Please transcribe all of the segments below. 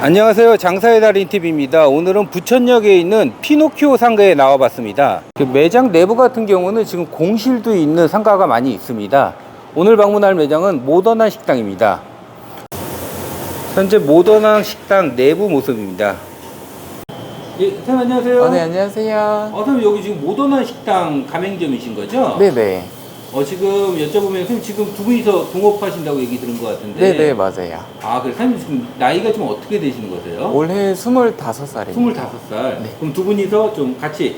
안녕하세요. 장사의 달인 TV입니다. 오늘은 부천역에 있는 피노키오 상가에 나와 봤습니다. 그 매장 내부 같은 경우는 지금 공실도 있는 상가가 많이 있습니다. 오늘 방문할 매장은 모던한 식당입니다. 현재 모던한 식당 내부 모습입니다. 예, 선생님 안녕하세요. 어, 네, 안녕하세요. 어, 선생님 여기 지금 모던한 식당 가맹점이신 거죠? 네네. 어, 지금 여쭤보면 선생님 지금 두 분이서 동업하신다고 얘기 들은 것 같은데. 네네, 맞아요. 아, 그래 선생님 지금 나이가 좀 어떻게 되시는 거세요? 올해 25살입니다. 25살. 네. 그럼 두 분이서 좀 같이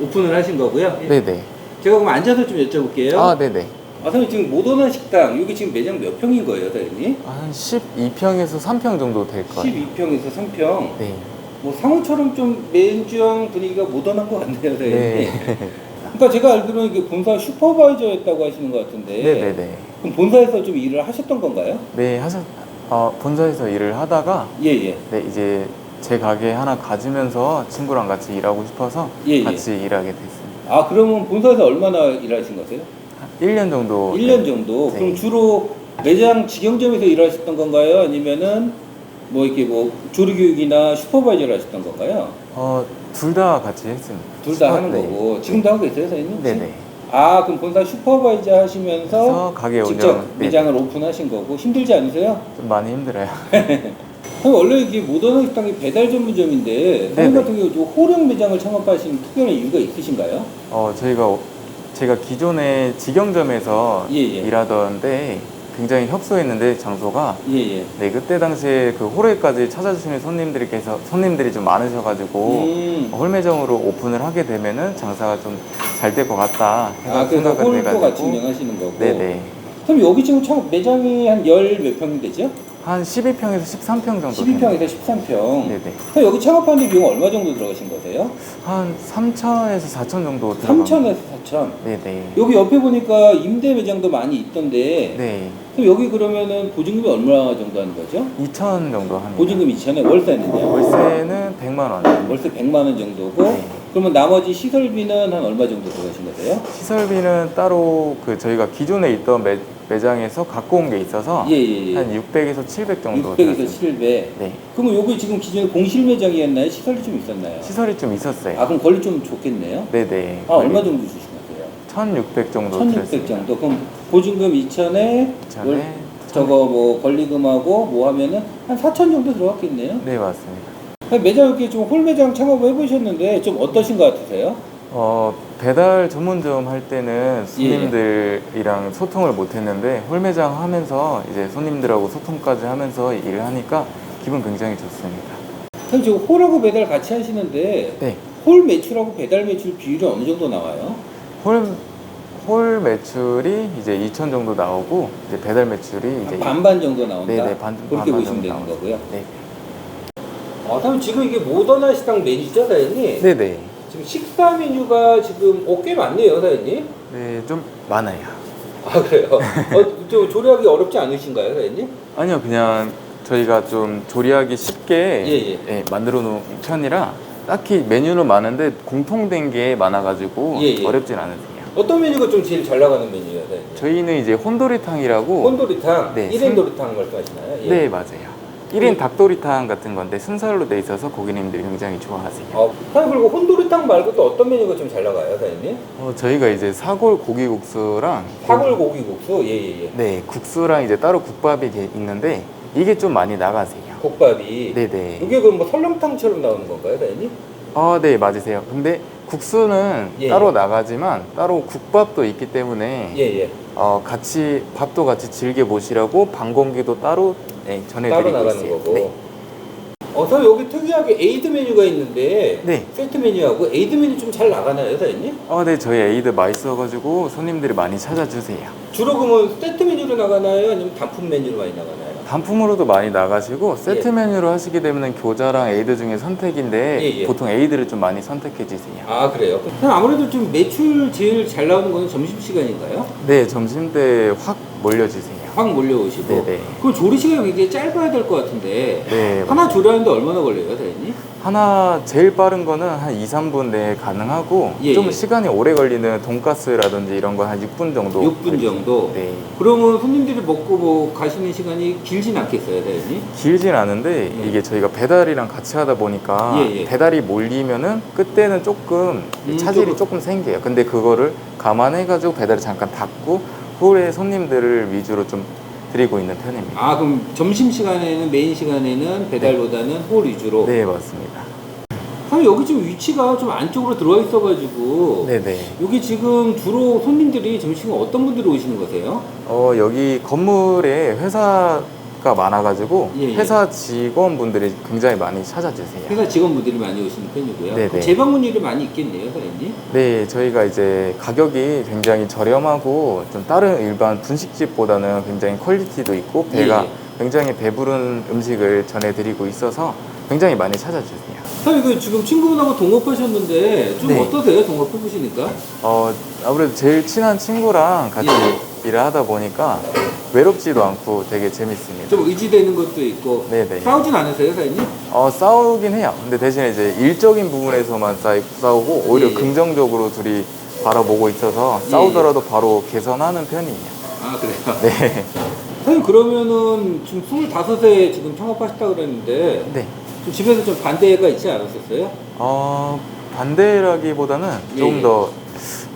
오픈을 하신 거고요. 예. 네네. 제가 그럼 앉아서 좀 여쭤볼게요. 아, 네네. 아, 선생님 지금 모던한 식당 여기 지금 매장 몇 평인 거예요, 사장님? 한 12평에서 3평 정도 될 거예요. 12평에서 3평. 네. 뭐 상호처럼 좀 맨주형 분위기가 모던한 것 같네요, 사장님. 네. 그러니까 제가 알기로는 이게 본사 슈퍼바이저였다고 하시는 것 같은데. 네네네. 그럼 본사에서 좀 일을 하셨던 건가요? 네, 하셨, 어, 본사에서 일을 하다가, 예, 예. 네, 이제 제 가게 하나 가지면서 친구랑 같이 일하고 싶어서 예, 예. 같이 일하게 됐습니다. 아, 그러면 본사에서 얼마나 일하신 거세요? 한 1년 정도. 1년 정도. 네. 그럼 주로 매장 직영점에서 일하셨던 건가요? 아니면은 뭐 이렇게 뭐 조리 교육이나 슈퍼바이저를 하셨던 건가요? 어, 둘 다 같이 했습니다. 둘다 하는 네. 거고 지금도 하고 계세요, 사장님? 네네. 아, 그럼 본사 슈퍼바이저 하시면서 그래서 가게 직접 운영, 네. 매장을 오픈하신 거고 힘들지 않으세요? 좀 많이 힘들어요. 그럼 원래 이게 모던한 식당이 배달 전문점인데 사장님 네네. 같은 경우 좀 호령 매장을 창업하신 특별한 이유가 있으신가요? 어, 저희가 어- 제가 기존에 직영점에서 예, 예. 일하던데 굉장히 협소했는데 장소가 예, 예. 네 그때 당시에 그 홀에까지 찾아주시는 손님들께서 손님들이 좀 많으셔가지고 음. 홀 매장으로 오픈을 하게 되면은 장사가 좀 잘 될 것 같다 아, 그래서 생각을 홀도 같이 해가지고 운영하시는 거고. 네네 그럼 여기 지금 창업 매장이 한 열 몇 평이 되죠? 한 12평에서 13평 정도 12평에서 13평. 네네 그럼 여기 창업하는 데 비용 얼마 정도 들어가신 거세요? 한 3천에서 4천 정도 들어갑니다 3천에서 4천. 네네 여기 옆에 보니까 임대 매장도 많이 있던데. 네 그럼 여기 그러면은 보증금이 얼마 정도 하는 거죠? 2천 정도 합니다 보증금 2천에 월세는요? 월세는 100만 원 월세 100만 원 정도고. 네. 그러면 나머지 시설비는 한 얼마 정도 들어가신 거세요? 시설비는 따로 그 저희가 기존에 있던 매, 매장에서 갖고 온 게 있어서 예, 예, 예. 한 600에서 700 정도 600에서 들었습니다. 700. 네 그러면 여기 지금 기존에 공실 매장이었나요? 시설이 좀 있었나요? 시설이 좀 있었어요. 아, 그럼 권리 좀 좋겠네요? 네네. 아, 얼마 정도 주신 거세요? 1,600 정도 1600 들었습니다. 정도. 그럼 보증금 2천에 2,000에 저거 뭐 권리금하고 뭐 하면은 한 4천 정도 들어갔겠네요. 네 맞습니다. 매장 이렇게 좀 홀 매장 창업을 해보셨는데 좀 어떠신 것 같으세요? 어 배달 전문점 할 예, 때는 손님들이랑 소통을 못했는데 홀매장 하면서 이제 손님들하고 소통까지 하면서 일을 하니까 기분 굉장히 좋습니다. 사실 지금 홀하고 배달 같이 하시는데 네. 홀 매출하고 배달 매출 비율이 어느 정도 나와요? 홀, 홀 매출이 이제 2천 정도 나오고 이제 배달 매출이 이제 반반 정도 나온다. 네네, 반- 그렇게 반반 보시면 정도 되는 나오죠. 거고요. 네. 아, 그럼 지금 이게 모던한 식당 메뉴죠, 사장님? 네네. 지금 식사 메뉴가 지금 어, 꽤 많네요, 사장님. 네, 좀 많아요. 아 그래요? 어, 좀 조리하기 어렵지 않으신가요, 사장님? 아니요, 그냥 저희가 좀 조리하기 쉽게 예, 예, 만들어 놓은 편이라 딱히 메뉴는 많은데 공통된 게 많아가지고 예, 예. 어렵진 않으세요. 어떤 메뉴가 좀 제일 잘 나가는 메뉴예요, 사장님? 저희는 이제 혼도리탕이라고 혼도리탕, 네, 1인 순- 도리탕 말씀하시나요? 예. 네, 맞아요. 1인 닭도리탕 같은 건데 순살로 돼 있어서 고객님들이 굉장히 좋아하세요. 어, 사장님 그리고 혼도리탕 말고 또 어떤 메뉴가 좀 잘 나가요, 사장님? 어, 저희가 이제 사골 고기국수랑 사골 고기 국수, 예예예. 네, 국수랑 이제 따로 국밥이 이게 있는데 이게 좀 많이 나가세요. 국밥이. 네네. 이게 그럼 뭐 설렁탕처럼 나오는 건가요, 사장님? 아, 네, 맞으세요. 근데 국수는 예, 따로 예. 나가지만 따로 국밥도 있기 때문에 예 예. 어, 같이 밥도 같이 즐겨 보시라고 방공기도 따로 네, 따로 전해드리고 나가는 있어요. 거고. 네. 어, 저 여기 특이하게 에이드 메뉴가 있는데 네. 세트 메뉴하고 에이드 메뉴 좀 잘 나가나요, 사장님? 어, 네, 저희 에이드 맛있어가지고 손님들이 많이 찾아주세요. 주로 그러면 세트 메뉴로 나가나요? 아니면 단품 메뉴로 많이 나가나요? 단품으로도 많이 나가시고 세트 예. 메뉴로 하시게 되면 교자랑 에이드 중에 선택인데 예, 예. 보통 에이드를 좀 많이 선택해 주세요. 아 그래요? 그럼 아무래도 좀 매출 제일 잘 나오는 건 점심 시간인가요? 네, 점심 때 확 몰려주세요. 확 몰려오시고. 네네. 그럼 조리 시간이 굉장히 짧아야 될 것 같은데. 네, 하나 조리하는데 얼마나 걸려요, 사장님? 하나 제일 빠른 거는 한 2, 3분 내에 가능하고 예, 좀 예. 시간이 오래 걸리는 돈가스라든지 이런 건 한 6분 정도. 6분 정도? 네. 그러면 손님들이 먹고 뭐 가시는 시간이 길진 않겠어요, 사장님? 길진 않은데 네. 이게 저희가 배달이랑 같이 하다 보니까 예, 예. 배달이 몰리면은 그때는 조금 음, 차질이 조금. 조금 생겨요. 근데 그거를 감안해가지고 배달을 잠깐 닫고 후에 손님들을 위주로 좀 드리고 있는 편입니다. 아, 그럼 점심 시간에는, 메인 시간에는 배달보다는 홀 위주로? 네 맞습니다. 사실 여기 지금 위치가 좀 안쪽으로 들어와 있어가지고. 네네. 여기 지금 주로 손님들이 점심에 어떤 분들이 오시는 거세요? 어 여기 건물에 회사 가 많아가지고 예, 예. 회사 직원분들이 굉장히 많이 찾아주세요. 회사 직원분들이 많이 오시는 편이고요. 네네. 그럼 재방문율이 많이 있겠네요, 사장님. 네, 저희가 이제 가격이 굉장히 저렴하고 좀 다른 일반 분식집보다는 굉장히 퀄리티도 있고 배가 예, 예. 굉장히 배부른 음식을 전해드리고 있어서 굉장히 많이 찾아주세요. 사장님, 그 지금 친구분하고 동업하셨는데 좀 네. 어떠세요? 동업해 보시니까? 어, 아무래도 제일 친한 친구랑 같이 예. 일을 하다 보니까 외롭지도 않고 되게 재밌습니다. 좀 의지되는 것도 있고. 네네. 싸우진 않으세요, 사장님? 어, 싸우긴 해요. 근데 대신에 이제 일적인 부분에서만 싸, 싸우고 오히려 예, 예. 긍정적으로 둘이 바라보고 있어서 예, 싸우더라도 바로 개선하는 편이에요. 아, 그래요? 네. 사장님, 그러면은 지금 25세 지금 창업하셨다 그랬는데 네. 좀 집에서 좀 반대가 있지 않았었어요? 어, 반대라기보다는 예, 좀 예. 더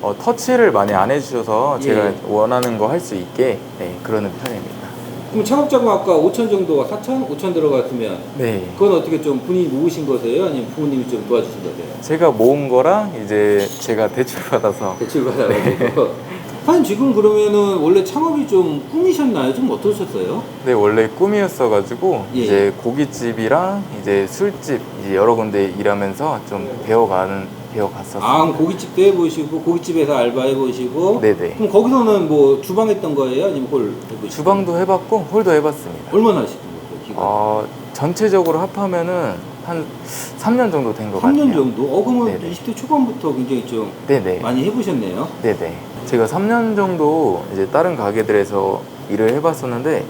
어, 터치를 많이 안 해주셔서 예. 제가 원하는 거 할 수 있게 네, 그러는 편입니다. 그럼 창업자금 아까 5천 정도, 4천, 5천 들어갔으면 네. 그건 어떻게 좀 본인이 모으신 거세요? 아니면 부모님이 좀 도와주신 거세요? 제가 모은 거랑 이제 제가 대출 받아서 대출 받아가지고. 사장님 지금 그러면은 원래 창업이 좀 꿈이셨나요? 좀 어떠셨어요? 네, 원래 꿈이었어가지고 예. 이제 고깃집이랑 이제 술집 이제 여러 군데 일하면서 좀 배워가는 배워갔었어요. 아, 고깃집도 해보시고 고깃집에서 알바해보시고 네네. 그럼 거기서는 뭐 주방 했던 거예요? 아니면 홀 해보시고? 주방도 해봤고 홀도 해봤습니다. 얼마나 하셨던 거예요? 기간? 어, 전체적으로 합하면은 한 3년 정도 된 것 같아요. 3년 정도? 어, 그러면 네네. 20대 초반부터 굉장히 좀 네네. 많이 해보셨네요. 네네. 제가 3년 정도 이제 다른 가게들에서 일을 해봤었는데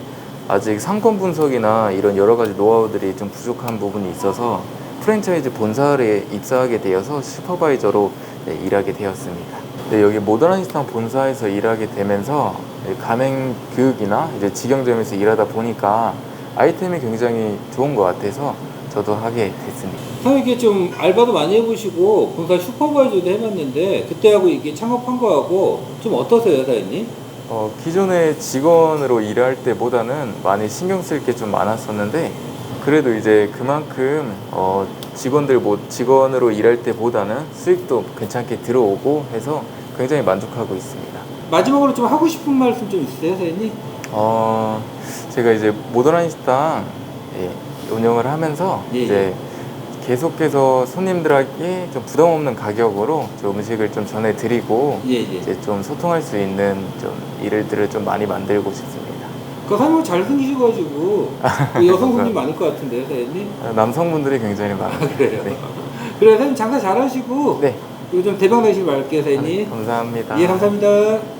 아직 상권 분석이나 이런 여러 가지 노하우들이 좀 부족한 부분이 있어서 프랜차이즈 본사에 입사하게 되어서 슈퍼바이저로 네, 일하게 되었습니다. 네, 여기 모더나이스탄 본사에서 일하게 되면서 네, 가맹 교육이나 이제 직영점에서 일하다 보니까 아이템이 굉장히 좋은 것 같아서 저도 하게 됐습니다. 사장님 이게 좀 알바도 많이 해보시고 본사 슈퍼바이저도 해봤는데 그때하고 이게 창업한 거하고 좀 어떠세요, 사장님? 어, 기존에 직원으로 일할 때보다는 많이 신경 쓸 게 좀 많았었는데 그래도 이제 그만큼 어, 직원들 뭐 직원으로 일할 때보다는 수익도 괜찮게 들어오고 해서 굉장히 만족하고 있습니다. 마지막으로 좀 하고 싶은 말씀 좀 있으세요, 사장님? 어, 제가 이제 모더나인 식당 예, 운영을 하면서 예, 이제 계속해서 손님들에게 좀 부담 없는 가격으로 좀 음식을 좀 전해드리고 예, 예. 이제 좀 소통할 수 있는 좀 일들을 좀 많이 만들고 싶습니다. 그 사장님 잘생기셔가지고 그 여성 손님 많을 것 같은데, 사장님? 남성분들이 굉장히 많아요. 그래요? 네. 그래, 사장님 장사 잘하시고 네. 좀 대박 나시길 바랄게요, 사장님. 감사합니다. 예, 감사합니다.